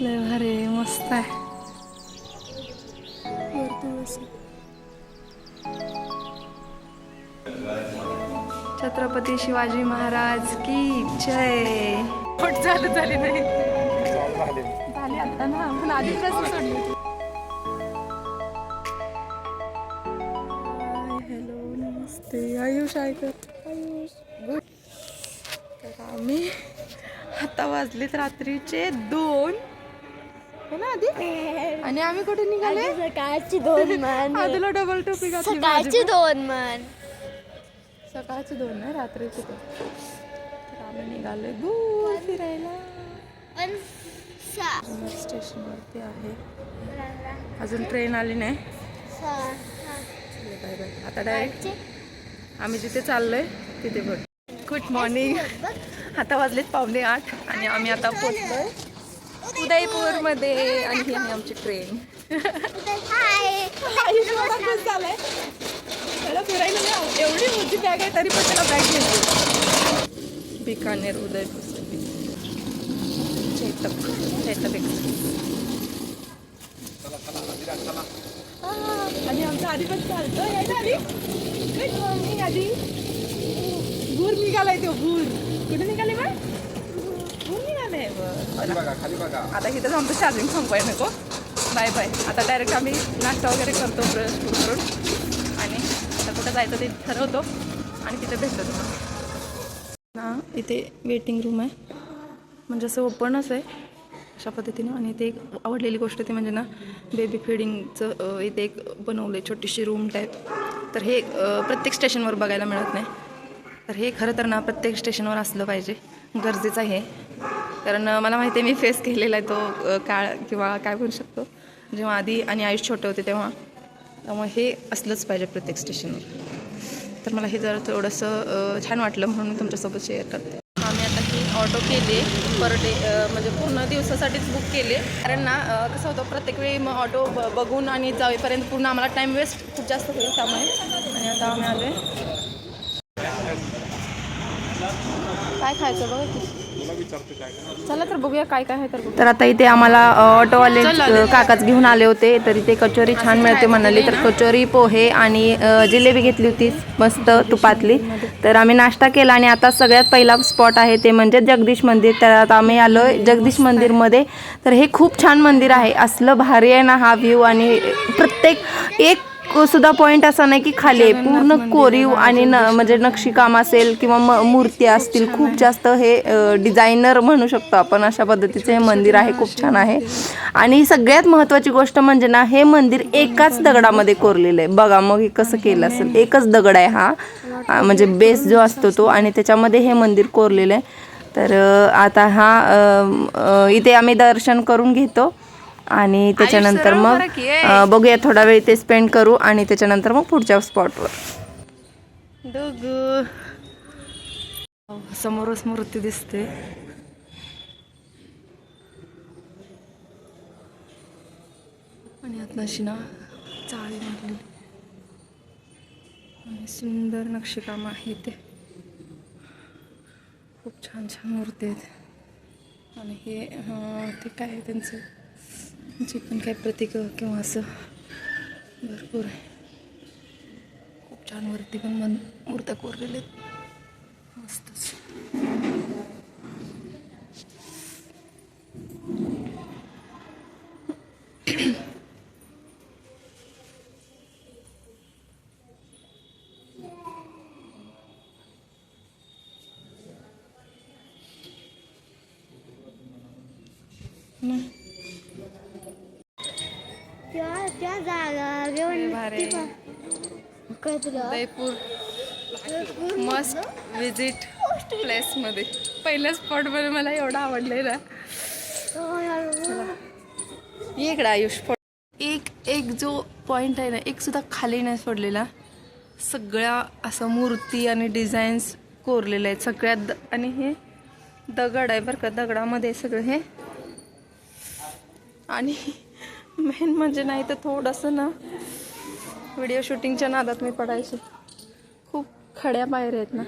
लय भारी मस्त आहे. छत्रपती शिवाजी महाराज की जय पोट झालं झाली नाही. झाली आता ना पण आधी सोडली होती. हॅलो नमस्ते. आयुष ऐकत आयुष. गुड. तर आम्ही आता वाजलेत रात्रीचे दोन. हो ना आधी आणि आम्ही कुठे निघाले? सकाळची दोन मन. आधीला डबल टोपी घातली सकाळची. दोन मन. सकाळचे दोन नाही रात्रीचे दोन. तर आम्ही निघाले दूर फिरायला. स्टेशनवरती आहे. अजून ट्रेन आली नाही. बाय बाय आता डायरेक्ट आम्ही जिथे चाललोय तिथे बघ. गुड मॉर्निंग आता वाजलेत पावणे आठ आणि आम्ही आता पोचलोय. उदयपूरमध्ये आणि ही आहे आमची ट्रेन हाय झालंय त्याला फिरायला. एवढी मोठी बॅग आहे तरी पण त्याला बॅग घेतली. बिकानेर उदयपूर चेतक. चेतक आणि आमचा आधी पण चालतो आधी? आधी. भूर निघालाय तो भूर कुठे निघाले बा भूर बरं. आता इथंच आमचं चार्जिंग संपवाय नको. बाय बाय आता डायरेक्ट आम्ही नाश्ता वगैरे करतो ब्रश करून. आणि आता कुठं जायचं ते ठरवतो. आणि तिथे भेटतो ना इथे वेटिंग रूम आहे. म्हणजे असं ओपनच आहे. अशा पद्धतीनं. आणि इथे एक आवडलेली गोष्ट ती म्हणजे ना बेबी फिडिंगचं इथे एक बनवलं आहे छोटीशी रूम टाईप तर हे प्रत्येक स्टेशनवर बघायला मिळत नाही. तर हे खरं तर ना प्रत्येक स्टेशनवर असलं पाहिजे. गरजेचं आहे. कारण मला माहिती आहे मी फेस केलेला आहे तो काळ किंवा काय म्हणू शकतो जेव्हा आधी आणि आयुष छोटे होते तेव्हा. त्यामुळे हे असलंच पाहिजे प्रत्येक स्टेशनवर तर मला हे जरा थोडंसं छान वाटलं म्हणून तुमच्यासोबत शेअर करते. आम्ही आता ही ऑटो केली पर डे म्हणजे पूर्ण दिवसासाठीच बुक केले कारण ना कसं होतं प्रत्येक वेळी मग ऑटो ब बघून आणि जावेपर्यंत पूर्ण आम्हाला टाईम वेस्ट खूप जास्त होईल त्यामुळे. आणि आता आम्ही आलो काय खायचं बघा की? चला तर बघूया काय काय आहे तर तर आता इथे आम्हाला ऑटोवाले काकाच घेऊन आले होते तर इथे कचोरी छान मिळते म्हणाली. तर कचोरी पोहे आणि जिलेबी घेतली होती मस्त तुपातली. तर आम्ही नाश्ता केला आणि आता सगळ्यात पहिला स्पॉट आहे ते म्हणजे जगदीश मंदिर. तर आता आम्ही आलोय जगदीश मंदिरमध्ये. तर हे खूप छान मंदिर आहे. असलं भारी आहे ना हा व्ह्यू आणि प्रत्येक एक सुद्धा पॉइंट असा नाही की खाली आहे. पूर्ण कोरीव आणि न म्हणजे नक्षीकाम असेल किंवा म मूर्ती असतील खूप जास्त हे डिझायनर म्हणू शकतो आपण अशा पद्धतीचे. हे मंदिर आहे खूप छान आहे. आणि सगळ्यात महत्त्वाची गोष्ट म्हणजे ना हे मंदिर एकाच दगडामध्ये कोरलेलं आहे. बघा मग हे कसं केलं असेल. एकच दगड आहे हा. म्हणजे बेस जो असतो तो आणि त्याच्यामध्ये हे मंदिर कोरलेलं आहे. तर आता हा इथे आम्ही दर्शन करून घेतो. आणि त्याच्यानंतर मग बघूया थोडा वेळ ते स्पेंड करू आणि त्याच्यानंतर मग पुढच्या स्पॉटवर समोरच मूर्ती दिसते. आणि आत अशी ना चाळी मारलेली. आणि सुंदर नक्षीकाम आहे ते. खूप छान छान मूर्ती आहेत. आणि हे ते काय आहे त्यांचं? जे पण काही प्रतीक किंवा असं भरपूर आहे. खूप छान वरती पण मन मूर्त्या कोरलेले आहेत. मस्तच. नाही त्या त्या जागा घेऊन कचरा. उदयपूर मस्त विजिट प्लेसमध्ये पहिल्या स्पॉटमध्ये मला एवढं आवडलेलं ये इकडं आयुष एक एक जो पॉइंट आहे ना एक सुद्धा खाली नाही सोडलेला. सगळ्या असं मूर्ती आणि डिझाईन्स कोरलेल्या आहेत. सगळ्यात द- आणि हे दगड आहे बरं का दगडामध्ये सगळं हे. आणि मेन म्हणजे नाही तर थोडंसं ना व्हिडिओ शूटिंगच्या नादात मी पडायचे. खूप खड्या बाहेर आहेत ना.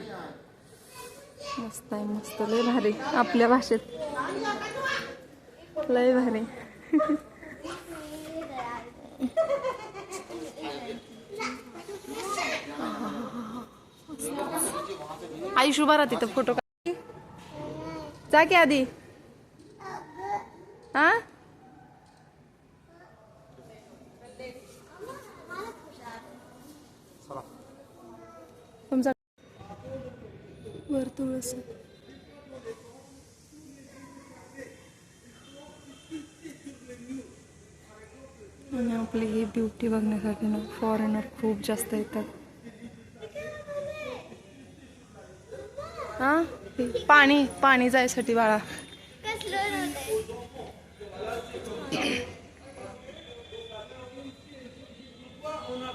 मस्त आहे मस्त. लय भारी. आपल्या भाषेत. लय भारी. आई उभा राहते तिथं फोटो जा की आधी. हा? वर्तुळ असं. आणि आपली ही ब्युटी बघण्यासाठी ना फॉरेनर खूप जास्त येतात. हा? पाणी पाणी जायसाठी बाळा.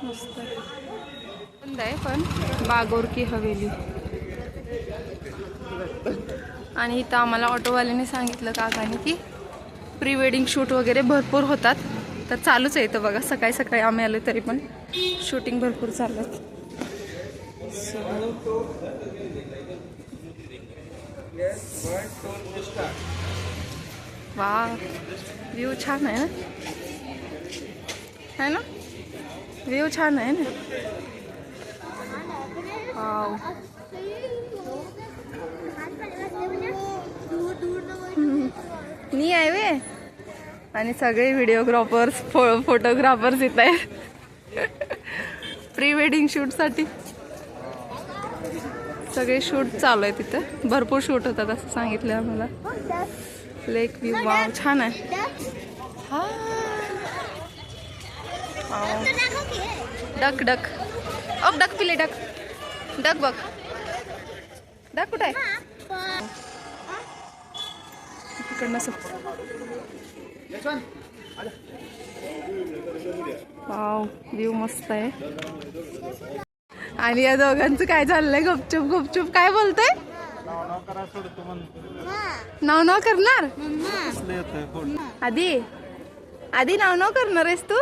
मस्त. आहे पण. बागोर की हवेली. आणि इथं आम्हाला ऑटोवाल्याने सांगितलं काकाने की प्री वेडिंग शूट वगैरे भरपूर होतात. तर चालूच आहे इथं बघा सकाळी सकाळी आम्ही आलो तरी पण. शूटिंग भरपूर चाललं वा व्ह्यू छान आहे ना है ना? व्ह्यू छान आहे ना मी आहे वे. आणि सगळे व्हिडिओग्राफर्स फो फोटोग्राफर्स येत आहेत. प्री वेडिंग शूटसाठी सगळे शूट चालू आहे तिथं भरपूर शूट होतात असं सांगितलं आम्हाला. लेक व्ह्यू वाव छान आहे. हा डक डक ओ डक पिले डक डक बघ. डक कुठं आहे? तिकडनं वाव व्ह्यू मस्त आहे. आणि या दोघांचं काय चाललंय? गुपचूप गुपचूप काय बोलतोय? नाव नाव करणार? आधी? आधी नाव नाव करणार आहेस तू?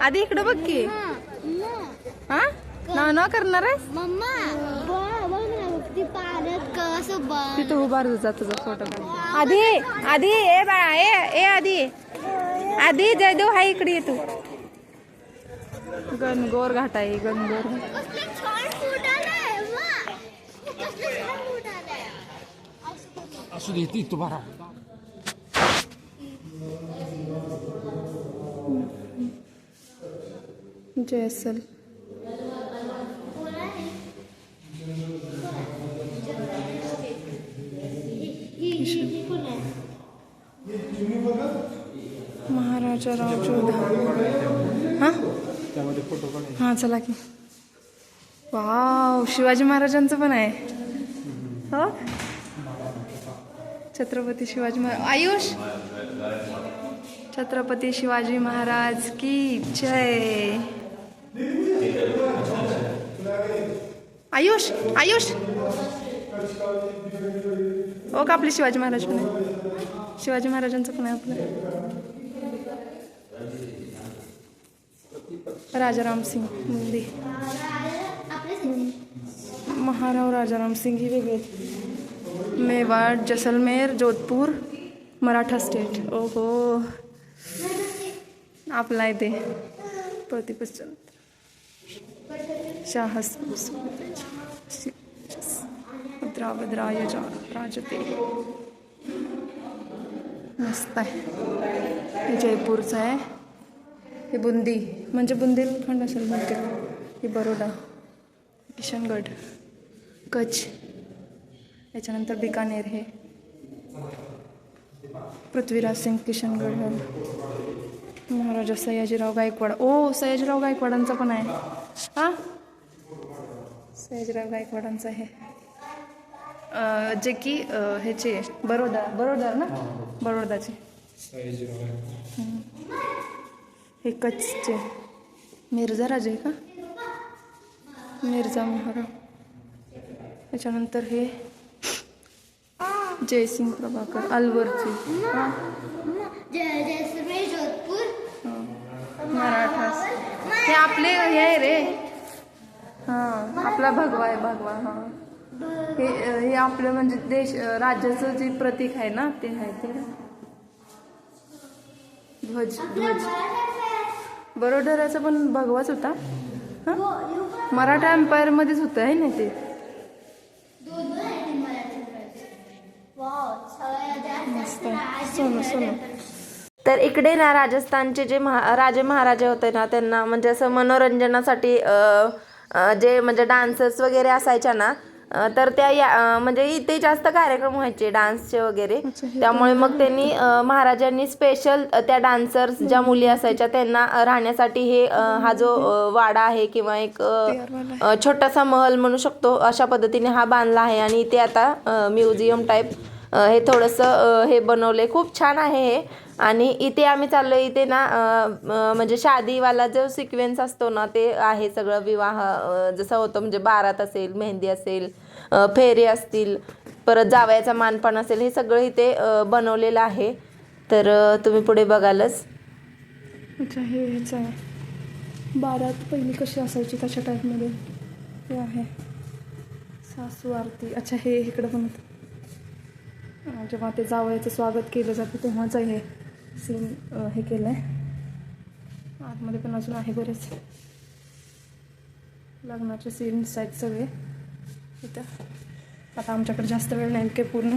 आधी इकडं बघ की. हा? नाव नाव करणार आहेस मम्मा बघ ना ती पाण्यात कसं बघ तिथं उभार जा तुझा फोटो आधी आधी ए बाळा ए ए आधी. आधी जयदेव हाय इकडे ये तू. गणगोर. घाट आहे गणगोर असू दे ती तू भरा जयसल महाराजा राव जोधा हा? त्यामध्ये फोटो पण हा चला की. वाव शिवाजी महाराजांचं पण आहे. हो? छत्रपती शिवाजी महाराज आयुष? छत्रपती शिवाजी महाराज की जय. आयुष आयुष? ओ का आपले शिवाजी महाराज पण आहे? शिवाजी महाराजांचं पण आहे आपलं. राजाराम सिंग मंदिर महाराव राजाराम सिंग ही वेगळे. मेवाड जैसलमेर जोधपूर मराठा स्टेट. ओहो. आपला आहे ते प्रतिपचंद शाहस भद्राभद्राय राजते. मस्त आहे. हे जयपूरचं आहे. हे बुंदी. म्हणजे बुंदेलखंड असेल बहुतेक हे बरोडा. किशनगड. कच्छ. त्याच्यानंतर बिकानेर हे. पृथ्वीराज सिंग किशनगड महाराजा सयाजीराव गायकवाड. ओ सयाजीराव गायकवाडांचा पण आहे. हा? सयाजीराव गायकवाडांचं आहे. जे की ह्याचे बरोदा बरोडा ना? बडोदाचे. हे कच्छचे मिर्झा राजे का? मिर्झा महाराव त्याच्यानंतर हे जयसिंग प्रभाकर अलवरचे. मराठा. हे आपले हे आहे रे. हा आपला भगवा आहे भगवा. हा. हे हे आपलं म्हणजे देश राज्याचं जे प्रतीक आहे ना ते आहे ते. ध्वज ध्वज. बरोडराचा पण भगवाच होता. मराठा एम्पायर मध्येच होतं आहे ना ते? मस्त. सोनं सोनं. तर इकडे ना राजस्थानचे जे महा राजे महाराजे होते ना त्यांना म्हणजे असं मनोरंजनासाठी जे म्हणजे डान्सर्स वगैरे असायच्या ना तर त्या या म्हणजे इथे जास्त कार्यक्रम व्हायचे डान्सचे वगैरे. त्यामुळे मग त्यांनी महाराजांनी स्पेशल त्या डान्सर्स ज्या मुली असायच्या त्यांना राहण्यासाठी हे हा जो वाडा आहे किंवा एक छोटासा महल म्हणू शकतो अशा पद्धतीने हा बांधला आहे. आणि इथे आता म्युझियम टाईप हे थोडंसं हे बनवले खूप छान आहे हे. आणि इथे आम्ही चाललो इथे ना म्हणजे शादीवाला जो सिक्वेन्स असतो ना ते आहे सगळं विवाह जसं होतं म्हणजे बारात असेल मेहंदी असेल फेरे असतील परत जावयाचा मानपान असेल हे सगळं इथे बनवलेलं आहे. तर तुम्ही पुढे बघालच. अच्छा हे ह्याचं आहे. बारात पहिली कशी असायची तशा टाईपमध्ये हे आहे. सासू आरती अच्छा हे इकडं पण जेव्हा ते जावयाचं स्वागत केलं जातं तेव्हाच हे. सीन हे केलं आहे आतमध्ये पण अजून आहे बरेच. लग्नाचे सीन्स आहेत सगळे इथं. आता आमच्याकडे जास्त वेळ नाही की पूर्ण.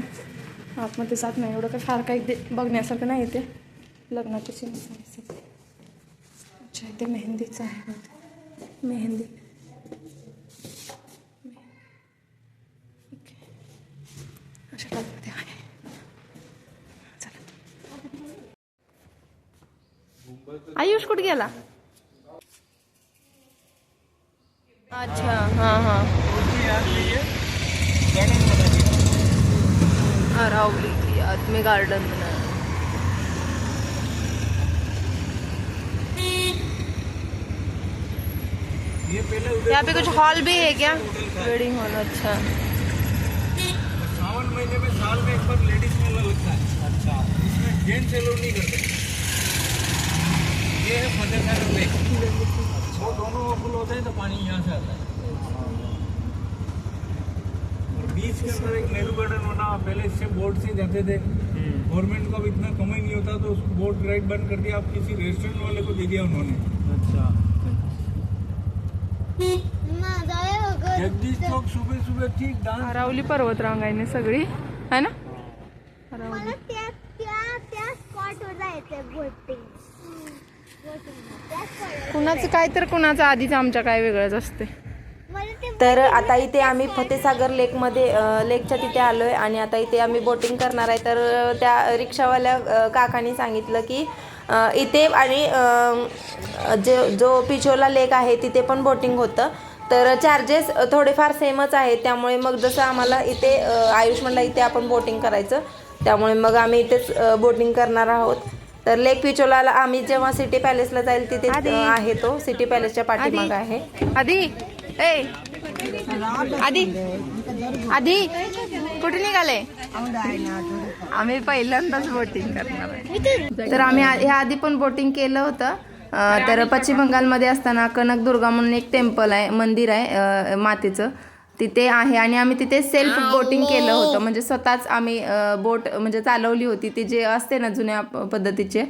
आतमध्ये जात नाही. एवढं काही फार काही दे बघण्यासारखं नाही येते लग्नाचे सीन्स आहेत सगळे. अच्छा इथे मेहंदीचं आहे मेहंदी. ओके. अशा आयुष कुठे गेला अच्छा हाँ हाँ। अरावली की याद में गार्डन बनाया। यहाँ पे कुछ हॉल भी है क्या? वेडिंग हॉल अच्छा। सावन महीने में साल में एक बार लेडीज़ मेला लगता है। अच्छा इसमें जेंट्स एलो नहीं करते। ये है फतेह वो दोनों होते हैं तो पानी यहाँ से आता है बीच के अंदर एक नेहरू गार्डन होना पहले इससे बोट से जाते थे गवर्नमेंट को अब इतना कमाई नहीं होता तो उसको बोट राइड बंद कर दिया किसी रेस्टोरेंट वाले को दे दिया उन्होंने अच्छा जगदीश चौक सुबह सुबह ठीक डांस अरावली पर्वतरांग आहे सगळी. है ना? मला त्या त्या त्या स्पॉटवर जायचंय बोटिंग. त्या कुणाचं काय तर कुणाचं आधीच आमच्या काय वेगळंच असते. तर आता इथे आम्ही फतेसागर लेकमध्ये लेकच्या तिथे आलो आहे आणि आता इथे आम्ही बोटिंग करणार आहे. तर त्या रिक्षावाल्या अ, काकांनी सांगितलं की इथे आणि जे जो पिछोला लेक आहे तिथे पण बोटिंग होतं. तर चार्जेस थोडेफार सेमच आहेत. त्यामुळे मग जसं आम्हाला इथे अ, आयुष म्हणला इथे आपण बोटिंग करायचं त्यामुळे मग आम्ही इथेच बोटिंग करणार आहोत. तर लेक पिचोलाला आम्ही जेव्हा सिटी पॅलेसला जाईल तिथे आहे तो सिटी पॅलेसच्या पाठीमागं आहे. आधी. ए. आधी. आधी. कुठे निघाले? आम्ही पहिल्यांदाच बोटिंग करणार तर आम्ही ह्या आधी पण बोटिंग केलं होतं. तर पश्चिम बंगालमध्ये असताना कनकदुर्गा म्हणून एक टेम्पल आहे मंदिर आहे मातेचं. तिथे आहे आणि आम्ही तिथे सेल्फ बोटिंग केलं होतं. म्हणजे स्वतःच आम्ही बोट म्हणजे चालवली होती. ती जे असते ना जुन्या पद्धतीचे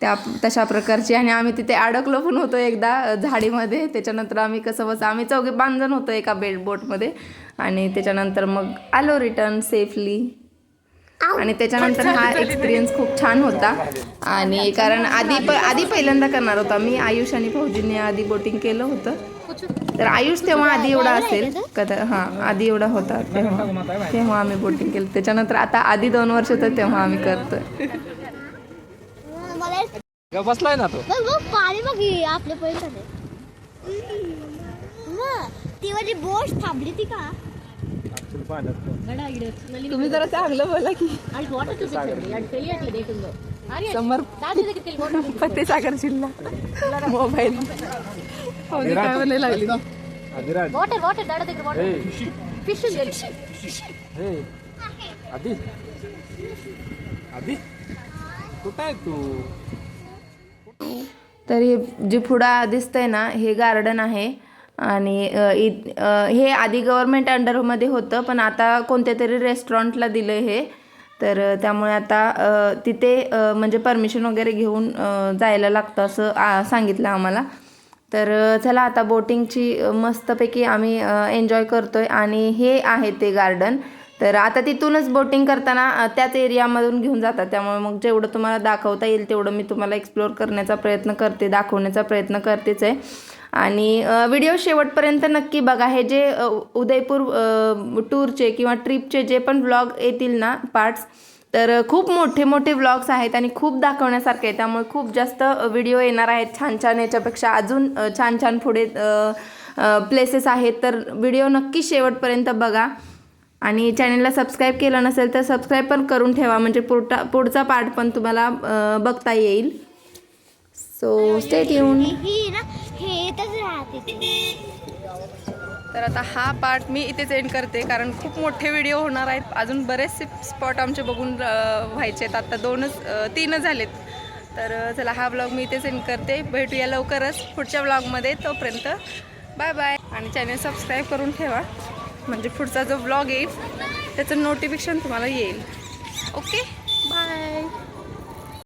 त्या तशा प्रकारची. आणि आम्ही तिथे अडकलो पण होतो एकदा झाडीमध्ये. त्याच्यानंतर आम्ही कसं बस आम्ही चौघे बांधून होतो एका बेड बोटमध्ये आणि त्याच्यानंतर मग आलो रिटर्न सेफली आणि त्याच्यानंतर हा एक्सपिरियन्स खूप छान होता. आणि कारण आधी प आधी पहिल्यांदा करणार होता मी. आयुष आणि भाऊजींनी आधी बोटिंग केलं होतं. तर आयुष तेव्हा आधी एवढा असेल कदा हां आधी एवढा होता तेव्हा. तेव्हा आम्ही बोटिंग केलं. त्याच्यानंतर आता आधी दोन वर्ष तर तेव्हा आम्ही करतोय. बसलाय ना तो? पाणी बघ आपल्या ती माझी बोट थांबली ती का? तुम्ही जरा चांगलं बोला की. समोर सागर जिल्हा. मोबाईल. पाहुणे काय म्हणायला लागली अधिराज వాటర్ వాటర్ దడ దగ్గర వాటర్ ఫిష్ हे आधी आधी कुठं आहे तू तर हे जे पुढं दिसतंय ना हे गार्डन आहे आणि अ, इ- अ, हे आधी गव्हर्नमेंट अंडरमध्ये होतं पण आता कोणत्या तरी रेस्टॉरंटला दिलं हे तर अ, त्यामुळे आता अ, तिथे अ, म्हणजे परमिशन वगैरे घेऊन अ, जायला लागतं असं आ, सांगितलं आम्हाला तर चला आता बोटिंगची मस्तपैकी आम्ही एन्जॉय करतो आहे आणि हे आहे ते गार्डन. तर आता तिथूनच बोटिंग करताना त्याच एरियामधून घेऊन जातात. त्यामुळे मग जेवढं तुम्हाला दाखवता येईल तेवढं मी तुम्हाला एक्सप्लोअर करण्याचा प्रयत्न करते दाखवण्याचा प्रयत्न करतेच आहे. आणि व्हिडिओ शेवटपर्यंत नक्की बघा. हे जे उदयपूर टूरचे किंवा ट्रिपचे जे पण ब्लॉग येतील ना पार्ट्स तर खूप मोठे मोठे व्लॉग्स आहेत आणि खूप दाखवण्यासारखे आहे त्यामुळे खूप जास्त व्हिडिओ येणार आहेत. छान छान याच्यापेक्षा अजून छान छान पुढे प्लेसेस आहेत. तर व्हिडिओ नक्की शेवटपर्यंत बघा. आणि चॅनलला सबस्क्राईब केलं नसेल तर सबस्क्राईब पण करून ठेवा. म्हणजे पुढचा पुढचा पार्ट पण तुम्हाला बघता येईल. सो स्टेट येऊन तर आता हा पार्ट मी इथेच एंड करते कारण खूप मोठे व्हिडिओ होणार आहेत. अजून बरेचसे स्पॉट आमचे बघून व्हायचे आहेत. आत्ता दोनच तीनच झालेत. तर चला हा ब्लॉग मी इथेच एंड करते. भेटूया लवकरच पुढच्या ब्लॉगमध्ये तोपर्यंत बाय बाय आणि चॅनल सबस्क्राईब करून ठेवा. म्हणजे पुढचा जो ब्लॉग येईल त्याचं नोटिफिकेशन तुम्हाला येईल. Okay bye